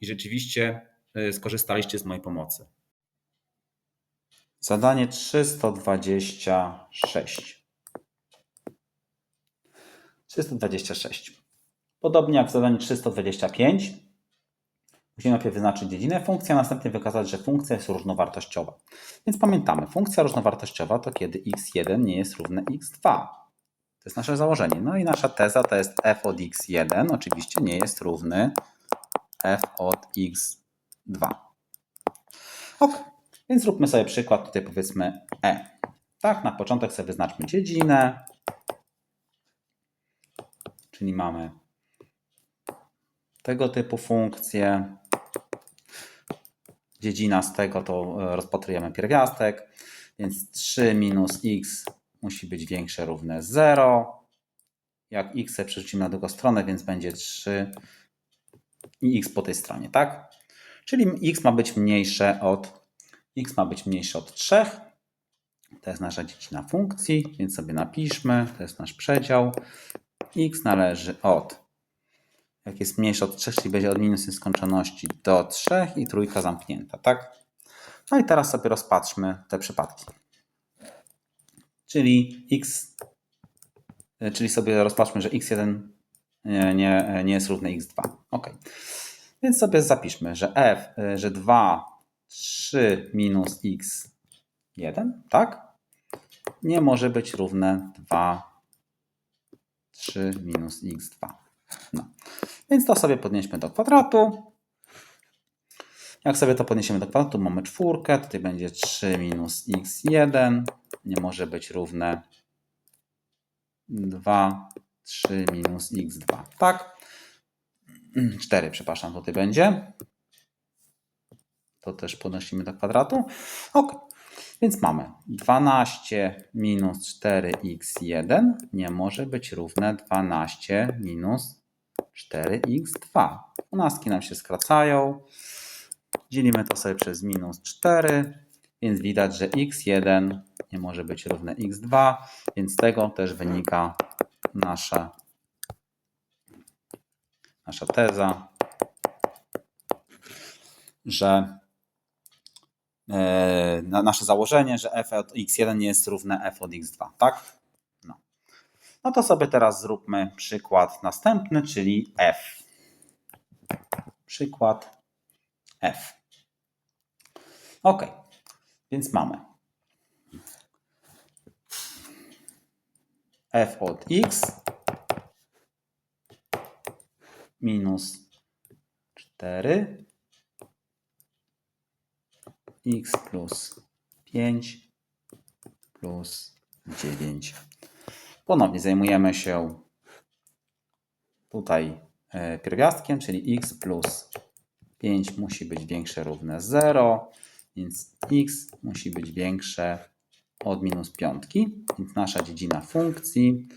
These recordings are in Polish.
i rzeczywiście y, skorzystaliście z mojej pomocy. Zadanie 326. 326. Podobnie jak w zadaniu 325, musimy najpierw wyznaczyć dziedzinę funkcji, a następnie wykazać, że funkcja jest równowartościowa. Więc pamiętamy, funkcja równowartościowa to kiedy x1 nie jest równe x2. To jest nasze założenie. No i nasza teza to jest f od x1 oczywiście nie jest równy f od x2. Ok, więc zróbmy sobie przykład, tutaj powiedzmy e. Tak, na początek sobie wyznaczmy dziedzinę, czyli mamy tego typu funkcję. Dziedzina z tego to e, rozpatrujemy pierwiastek, więc 3 minus x musi być większe równe 0. Jak x przerzucimy na drugą stronę, więc będzie 3 i x po tej stronie, tak? Czyli x ma być mniejsze od x ma być mniejsze od 3. To jest nasza dziedzina funkcji, więc sobie napiszmy, to jest nasz przedział. x należy od, jak jest mniejsze od 3, czyli będzie od minus nieskończoności do 3 i trójka zamknięta, tak? No i teraz sobie rozpatrzmy te przypadki. Czyli x, czyli sobie rozpatrzmy, że x1 nie, nie, jest równe x2. Ok. Więc sobie zapiszmy, że f, że 2, 3 minus x1, tak? Nie może być równe 2, 3 minus x2. No. Więc to sobie podnieśmy do kwadratu. Jak sobie to podniesiemy do kwadratu, mamy czwórkę, tutaj będzie 3 minus x1, nie może być równe 2, 3 minus x2. Tak? 4, przepraszam, tutaj będzie. To też podnosimy do kwadratu. Ok, więc mamy 12 minus 4x1 nie może być równe 12 minus 4x2. Dwunastki nam się skracają. Dzielimy to sobie przez minus 4, więc widać, że x1 nie może być równe x2, więc z tego też wynika nasza, nasza teza, że na nasze założenie, że f od x1 nie jest równe f od x2, tak? No. no to sobie teraz zróbmy przykład następny, czyli f. Przykład f. Ok, więc mamy f od x minus 4 x plus 5 plus 9. Ponownie zajmujemy się tutaj e, pierwiastkiem, czyli x plus 5 musi być większe równe 0, więc x musi być większe od minus piątki, więc nasza dziedzina funkcji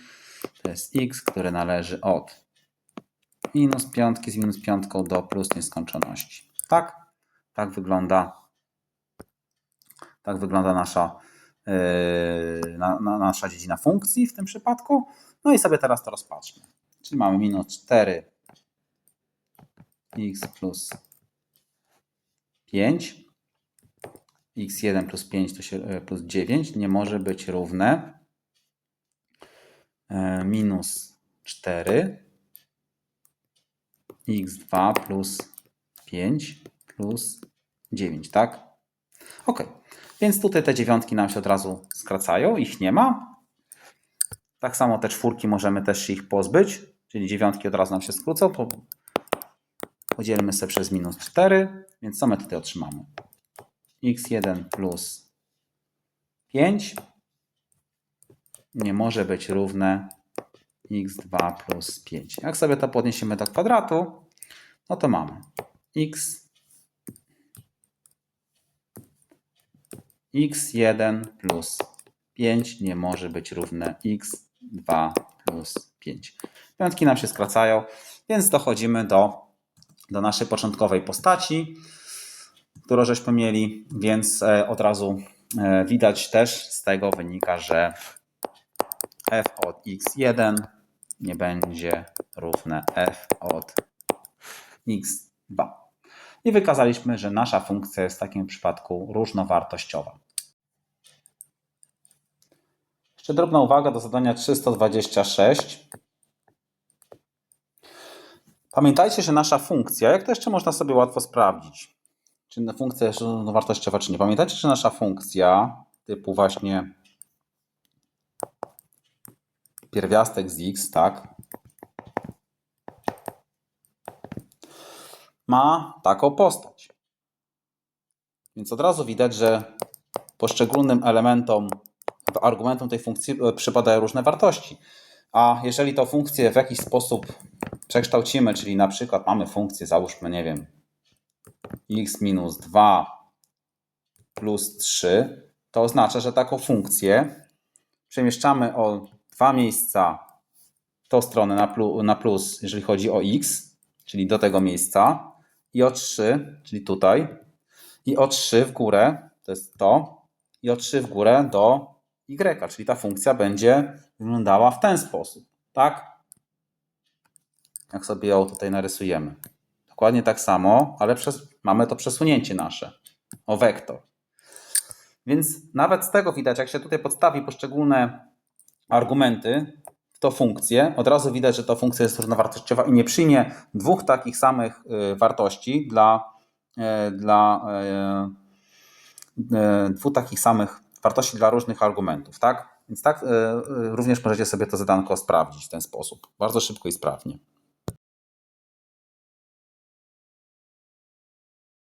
to jest x, które należy od minus piątki z minus piątką do plus nieskończoności. Tak? Tak wygląda tak wygląda nasza, yy, na, na, nasza dziedzina funkcji w tym przypadku. No i sobie teraz to rozpatrzmy. Czyli mamy minus 4 x plus 5 x1 plus 5 to się, e, plus 9 nie może być równe e, minus 4 x2 plus 5 plus 9, tak? Ok, więc tutaj te dziewiątki nam się od razu skracają, ich nie ma. Tak samo te czwórki możemy też się ich pozbyć, czyli dziewiątki od razu nam się skrócą, podzielmy sobie przez minus 4, więc co my tutaj otrzymamy? X1 plus 5 nie może być równe x2 plus 5. Jak sobie to podniesiemy do kwadratu, no to mamy x x1 plus 5 nie może być równe x2 plus 5. Piątki nam się skracają, więc dochodzimy do, do naszej początkowej postaci, którą żeśmy mieli, więc e, od razu e, widać też z tego wynika, że f od x1 nie będzie równe f od x2. I wykazaliśmy, że nasza funkcja jest w takim przypadku różnowartościowa. Jeszcze drobna uwaga do zadania 326. Pamiętajcie, że nasza funkcja, jak to jeszcze można sobie łatwo sprawdzić, czy funkcja jest równowartościowa, czy nie. Pamiętajcie, że nasza funkcja typu właśnie pierwiastek z x, tak, ma taką postać. Więc od razu widać, że poszczególnym elementom, argumentom tej funkcji e, przypadają różne wartości. A jeżeli tą funkcję w jakiś sposób przekształcimy, czyli na przykład mamy funkcję, załóżmy, nie wiem, x minus 2 plus 3, to oznacza, że taką funkcję przemieszczamy o dwa miejsca tą stronę na plus, na plus, jeżeli chodzi o x, czyli do tego miejsca, i o 3, czyli tutaj, i o 3 w górę, to jest to, i o 3 w górę do y, czyli ta funkcja będzie wyglądała w ten sposób, tak? Jak sobie ją tutaj narysujemy. Dokładnie tak samo, ale przez, mamy to przesunięcie nasze o wektor. Więc nawet z tego widać, jak się tutaj podstawi poszczególne argumenty w tą funkcję, od razu widać, że ta funkcja jest równowartościowa i nie przyjmie dwóch takich samych y, wartości dla, y, dla y, dwóch takich samych wartości dla różnych argumentów, tak? Więc tak również możecie sobie to zadanko sprawdzić w ten sposób, bardzo szybko i sprawnie.